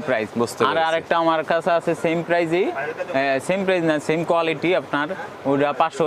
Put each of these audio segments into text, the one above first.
Price বুঝতে আর আরেকটা আমার কাছে আছে সেম প্রাইজই সেম প্রাইস না সেম কোয়ালিটি আপনার ওটা পাঁচশো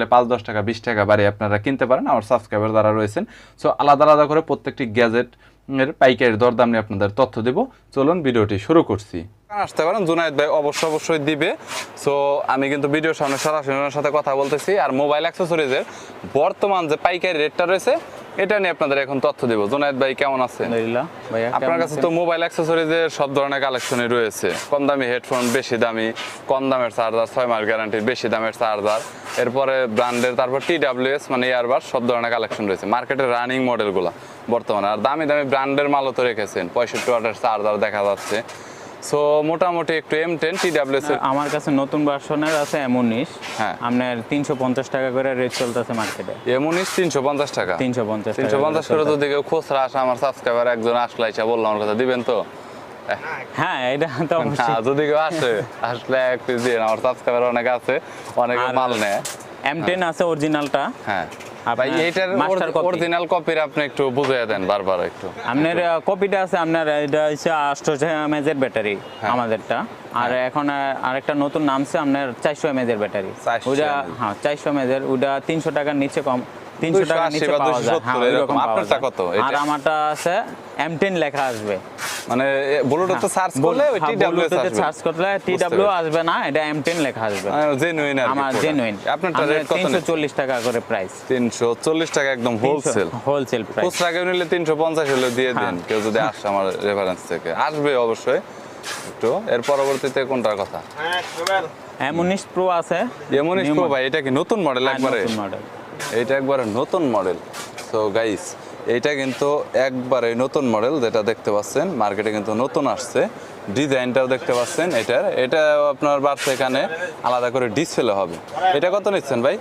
পাঁচ, দশ টাকা, বিশ টাকা বাড়িয়ে আপনারা কিনতে পারেন, আমার সাবস্ক্রাইবার দ্বারা রয়েছেন। সো আলাদা আলাদা করে প্রত্যেকটি গ্যাজেট এর দরদাম নিয়ে আপনাদের তথ্য দেব। চলুন ভিডিওটি শুরু করছি। আসতে পারেন, জুনায়দ ভাই অবশ্যই অবশ্যই দিবে। সো আমি কিন্তু ভিডিওর সামনে সরাসরি সাথে কথা বলতেছি। আর মোবাইল অ্যাক্সেসরিজের বর্তমান যে পাইকারি রেটটা রয়েছে এটা নিয়ে আপনাদের এখন তথ্য দেবো। জুনায়েদ ভাই কেমন আছেন? আপনার কাছে তো মোবাইল অ্যাক্সেসরিজের সব ধরনের কালেকশনই রয়েছে। কম দামি হেডফোন বেশি দামি কম দামের চার্জার ছয় মাস গ্যারান্টির বেশি দামের চার্জার এরপরে ব্র্যান্ডের তারপর টি ডাব্লিউএস মানে ইয়ারবাস সব ধরনের কালেকশন রয়েছে। মার্কেটের রানিং মডেলগুলো বর্তমানে। আর দামি দামি ব্র্যান্ডের মালও তো রেখেছেন। পঁয়ষট্টি ওয়াটের চার্জার দেখা যাচ্ছে। সো মোটামুটি একটু এম টেন টি ডাব্লিউএস আমার কাছে নতুন ভার্সনের আছে এম উনিশ হ্যাঁ। আপনার তিনশো পঞ্চাশ টাকা করে রেট চলতেছে মার্কেটে। এম উনিশ তিনশো পঞ্চাশ টাকা। তিনশো পঞ্চাশ তিনশো পঞ্চাশ করে যদি কেউ খুচরা আসে আমার সাবস্ক্রাইবার একজন আসলে আইসা বললাম আমার কথা দিবেন তো? হ্যাঁ এটা তো যদি কেউ আসে আসলে এক পিস দিয়ে আমার সাবস্ক্রাইবার অনেক আছে অনেকে মাল নেয়। এম টেন আছে অরিজিনালটা হ্যাঁ। ভাই এইটার অরিজিনাল কপির আপনি একটু বুঝিয়ে দেন বারবার একটু। আপনার কপিটা আছে আপনার এটা হচ্ছে আটশো এমএজের ব্যাটারি হ্যাঁ। আমাদেরটা। আর এখন আরেকটা নতুন নামছে আপনার চারশো এমএজের ব্যাটারি ওটা হ্যাঁ চারশো এমএজের ওটা তিনশো টাকার নিচে কম তিনশো 280 টাকার নিচে পাওয়া যায়। হ্যাঁ। কত? আর আমারটা আছে এম টেন লেখা আসবে। মানে ব্লুটুথ সার্চ করলে ওই টি ডাব্লিউএস আসবে। সার্চ করলে টি বুঝতে ডাব্লিউ পেরেছি। আসবে না এটা এম টেন লেখা আসবে। জেনুইন আর আমার জেনুইন আপনারটা রেট কত তিনশো চল্লিশ টাকা করে প্রাইস তিনশো চল্লিশ টাকা একদম হোলসেল হোলসেল প্রাইস খুচরা কেউ নিলে তিনশো পঞ্চাশ হলে দিয়ে দিন হ্যাঁ। কেউ যদি আসে আমার রেফারেন্স থেকে। আসবে অবশ্যই। একটু এর পরবর্তীতে কোনটার কথা? এম উনিশ প্রো আছে। New প্রো ভাই এটা কি নতুন মডেল হ্যাঁ, একবারে? নতুন মডেল এইটা একবারে নতুন মডেল তো গাইস এইটা কিন্তু একবারে নতুন মডেল যেটা দেখতে পাচ্ছেন মার্কেটে কিন্তু নতুন আসছে। ডিজাইনটাও দেখতে পাচ্ছেন এটার। এটা আপনার বাড়ছে এখানে আলাদা করে ডিসপ্লে হবে। এটা কত নিচ্ছেন ভাই?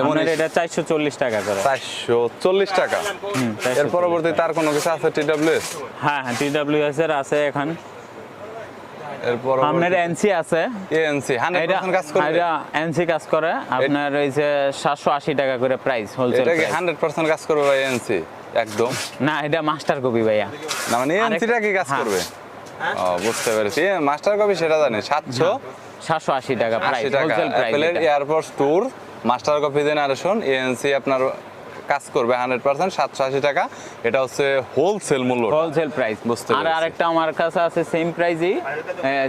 এমন এটা চারশো চল্লিশ টাকা করে। চারশো চল্লিশ টাকা। হুম, এর পরবর্তী তার কোনো কিছু আছে টি ডাব্লিউএস হ্যাঁ হ্যাঁ টি এস এর আছে এখন। এর আপনার এনসি আছে। এএনসি হান্ড্রেড এটা কাজ করবে। এটা এনসি কাজ করে। আপনার এই যে সাতশো আশি টাকা করে প্রাইস হোলসেল এটা কি হান্ড্রেড পার্সেন্ট কাজ করবে ভাই এএনসি একদম। না এটা মাস্টার কপি ভাইয়া। না মানে এএনসিটা কি কাজ হ্যাঁ। করবে? ও বুঝতে পেরেছি। মাস্টার কপি সেটা জানি। সাতশো? সাতশো আশি টাকা price wholesale price airport tour master copy generation ANC আপনার কাজ করবে হান্ড্রেড পার্সেন্ট সাতশো আশি টাকা। এটা হচ্ছে হোলসেল মূল্য হোলসেল প্রাইস বুঝতে আর আরেকটা আমার কাছে আছে সেম প্রাইজই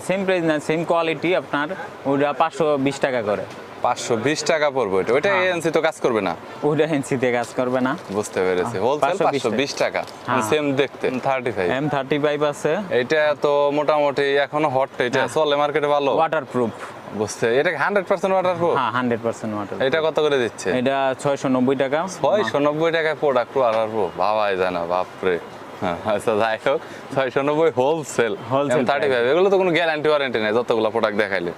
সেম প্রাইস না সেম কোয়ালিটি আপনার ওটা পাঁচশো বিশ টাকা করে। পাঁচশো বিশ টাকা পড়বে ওইটা হ্যাঁ। এএনসি তো কাজ করবে না। কাজ করবে না। বুঝতে পেরেছি। হোলসেল 520 পাঁচশো বিশ টাকা। হ্যাঁ। সেম দেখতে। Thirty five M thirty five আছে। এটা তো মোটামুটি এখনও হট এটা হ্যাঁ। চলে মার্কেটে ভালো। ওয়াটার প্রুফ বুঝতে এটা হান্ড্রেড পার্সেন্ট ওয়াটার হ্যাঁ হান্ড্রেড পার্সেন্ট ওয়াটার এটা কত করে দিচ্ছে? এটা ছয়শো নব্বই টাকা। ছয়শো নব্বই টাকায় প্রোডাক্ট ওয়াটার প্রুফ ভাবাই যায় না বাপরে। হ্যাঁ, আচ্ছা যাই হোক। ছয়শো নব্বই হোলসেল Wholesale থার্টি ফাইভ এগুলো তো কোনো গ্যারান্টি ওয়ারেন্টি নেই যতগুলো প্রোডাক্ট দেখাইলে।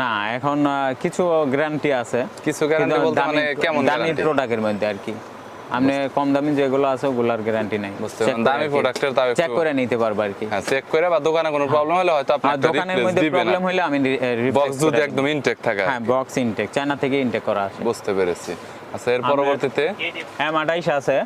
না এখন কিছু গ্যারান্টি আছে। কিছু গ্যারান্টি বলতে মানে কেমন দামি প্রোডাক্টের মধ্যে আর কি। আপনি কম দামি যেগুলো আছে ওগুলার গ্যারান্টি নাই। বুঝতে পারলাম। দামি product-এর তাও চেক করে নিতে পারব আর কি। হ্যাঁ চেক করে বা দোকানে কোনো প্রবলেম হলে হয়তো আপনি দোকানের মধ্যে প্রবলেম হলে আমি বক্স যদি একদম ইনটেক থাকে হ্যাঁ বক্স ইনটেক চায়না থেকে ইনটেক করা আছে। বুঝতে পেরেছি। আচ্ছা এর পরবর্তীতে? এম আঠাইশ আছে।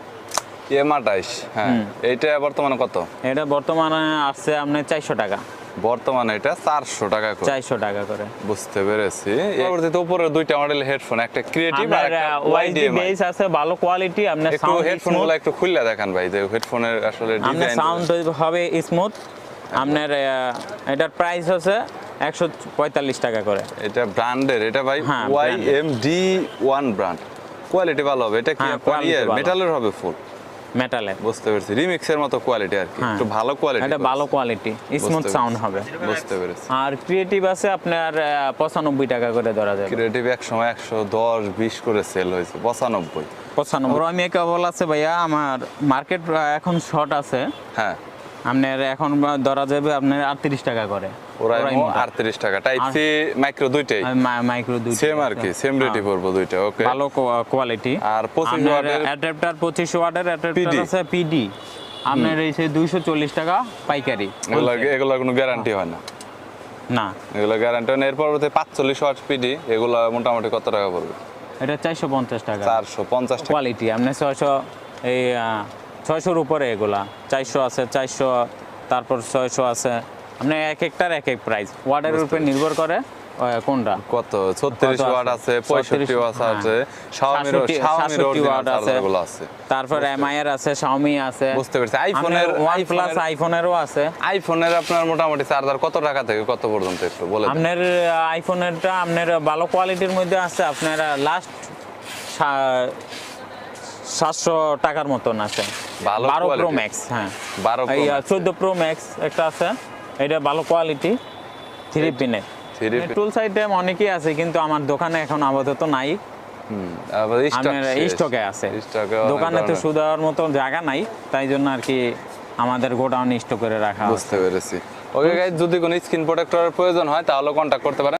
এম আঠাইশ হ্যাঁ। এইটা বর্তমানে কত? এটা বর্তমানে আসছে আপনি চারশো টাকা। বর্তমানে এটা চারশো টাকা করে। চারশো টাকা করে। বুঝতে পেরেছি। পরবর্তীতে উপরে দুইটা মডেল হেডফোন একটা ক্রিয়েটিভ আর একটা ওয়াইডি বেস আছে ভালো কোয়ালিটি আপনার একটু হেডফোনগুলো একটু খুললে দেখান ভাই যে হেডফোনের আসলে ডিজাইন সাউন্ড হবে স্মুথ আপনার এটার প্রাইস হচ্ছে একশো পঁয়তাল্লিশ টাকা করে। এটা ব্র্যান্ডের এটা ভাই হ্যাঁ, Y M D one brand quality ভালো হবে। এটা কি হ্যাঁ, মেটালের হবে ফুল মেটালের বুঝতে পেরেছি। রিমিক্সের মতো কোয়ালিটি আর কি। হ্যাঁ। একটু ভালো কোয়ালিটি এটা ভালো কোয়ালিটি স্মুথ সাউন্ড হবে। বুঝতে পেরেছি। আর ক্রিয়েটিভ আছে আপনার আহ, পঁচানব্বই টাকা করে ধরা যাবে। ক্রিয়েটিভ এক সময় একশো দশ বিশ করে সেল হয়েছে। পঁচানব্বই। পঁচানব্বই। আমি কেবল আছে ভাইয়া আমার মার্কেট এখন শর্ট আছে। হ্যাঁ। আপনার এখন ধরা যাবে আপনার আটত্রিশ টাকা করে। ওরাইমো আটত্রিশ টাকা। টাইপ সি মাইক্রো দুইটাই। মাইক্রো দুই সেম আর কি সেম রেটই পড়ব দুইটা ওকে ভালো কোয়ালিটি আর 25 ওয়াটের- অ্যাডাপ্টার পঁচিশ ওয়াটের অ্যাডাপ্টার আছে পিডি আপনার এই সে দুইশো চল্লিশ টাকা পাইকারি। এগুলো এগুলো কোনো গ্যারান্টি হয়। না। না। এগুলো গ্যারান্টি হয় না। এর পরবর্তী পাঁচচল্লিশ ওয়াট পিডি এগুলো মোটামুটি কত টাকা পড়বে? এটা চারশো পঞ্চাশ টাকা। চারশো পঞ্চাশ টাকা। কোয়ালিটি আপনার ছয়শো এই ছয়শোর উপরে এগুলা। চারশো আছে চারশো তারপর ছয়শো আছে আপনি এক একটার এক এক প্রাইস উপর নির্ভর করে কোনটা? কত? আছে? ওয়াট আছে পঁয়ষট্টি 36 ওয়াট আছে। শাওমির শাওমির ওয়াট আছে। আছে। তারপর এমআই এর আছে শাওমি আছে। বুঝতে পেরেছি। আইফোনের- আইফোনেরও আছে। আইফোনের আপনার মোটামুটি চার্জার কত টাকা থেকে কত পর্যন্ত একটু বলে আপনার আইফোনেরটা আপনার ভালো কোয়ালিটির মধ্যে আছে। আপনার লাস্ট সাতশো টাকার মতন আছে। বারো প্রো ম্যাক্স হ্যাঁ। 12 Pro এই Max, চোদ্দ প্রো ম্যাক্স একটা আছে। এটা ভালো কোয়ালিটি থ্রি পিনে টুল সাইডে অনেকেই আছে কিন্তু আমার দোকানে এখন আপাতত নাই। স্টকে আছে। দোকানে তো। সুদার মতো জায়গা নাই তাই জন্য আর কি আমাদের গোডাউন স্টক করে রাখা বুঝতে পেরেছি। ওকে গাইজ যদি কোনো স্ক্রিন প্রোটেক্টরের প্রয়োজন হয় তাহলে কন্ট্যাক্ট করতে পারেন।